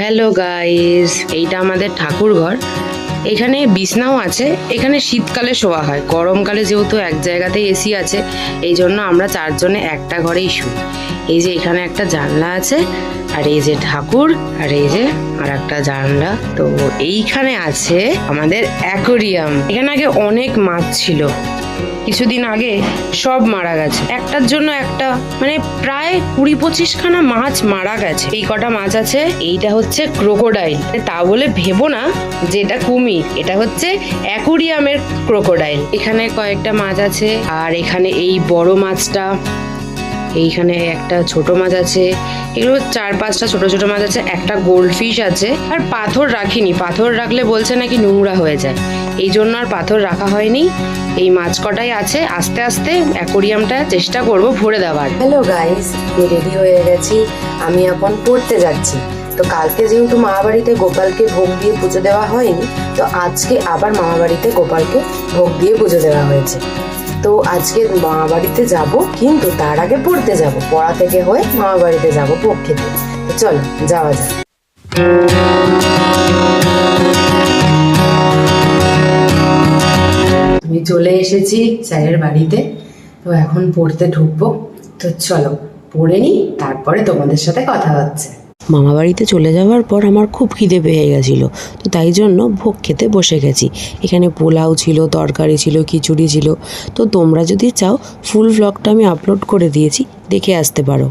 Hello guys এইটা আমাদের ঠাকুর ঘর এখানে বিছনাও আছে। এখানে শীতকালে শোয়া হয়। গরমকালে যেহেতু এক জায়গাতেই এসি আছে, এই জন্য আমরা চারজনে একটা ঘরেই শুই। এই যে এখানে একটা জানলা আছে, আর এই যে ঠাকুর, আর এই যে আর একটা জানলা। তো এইখানে আছে আমাদের অ্যাকোরিয়াম। এখানে আগে অনেক মাছ ছিল। কিছুদিন আগে সব মারা গেছে। একটার জন্য একটা মানে প্রায় কুড়ি পঁচিশ খানা মাছ মারা গেছে। এই কটা মাছ আছে, এইটা হচ্ছে ক্রোকোডাইল। তা বলে ভেবো না যে এটা কুমির এটা হচ্ছে অ্যাকুরিয়ামের ক্রোকোডাইল। এখানে কয়েকটা মাছ আছে, আর এখানে এই বড় মাছটা এইখানে একটা ছোট মাছ আছে। এগুলো চার পাঁচটা ছোট ছোট মাছ আছে, একটা গোল্ড ফিশ আছে। আর পাথর রাখিনি, পাথর রাখলে বলছে নাকি নোংরা হয়ে যায়। এই জন্য আর পাথর রাখা হয়নি। এই মাছ কটাই আছে, আস্তে আস্তে অ্যাকোরিয়ামটা চেষ্টা করব ভরে দেওয়ার। হ্যালো গাইস, আমি রেডি হয়ে গেছি। আমি এখন পড়তে যাচ্ছি। তো কালকে যেহেতু মামাবাড়িতে গোপালকে ভোগ দিয়ে পুজো দেওয়া হয়নি, তো আজকে আবার মামাবাড়িতে গোপালকে ভোগ দিয়ে পুজো দেওয়া হয়েছে। তো আজকে মামাবাড়িতে যাব, কিন্তু তার আগে পড়তে যাব। পড়া থেকে হয়ে মামাবাড়িতে যাব ভোগ খেতে তো চলো, যাওয়া যাক। আমি চলে এসেছি স্যারের বাড়িতে। তো এখন পড়তে ঢুকবো। তো চলো, পড়ে নি তারপরে তোমাদের সাথে কথা হচ্ছে। মামা বাড়িতে চলে যাওয়ার পর আমার খুব খিদে পেয়ে গেছিল। তো তাই জন্য ভোগ খেতে বসে গেছি। এখানে পোলাও ছিল, তরকারি ছিল, খিচুড়ি ছিল। তো তোমরা যদি চাও ফুল ব্লগটা আমি আপলোড করে দিয়েছি, দেখে আসতে পারো।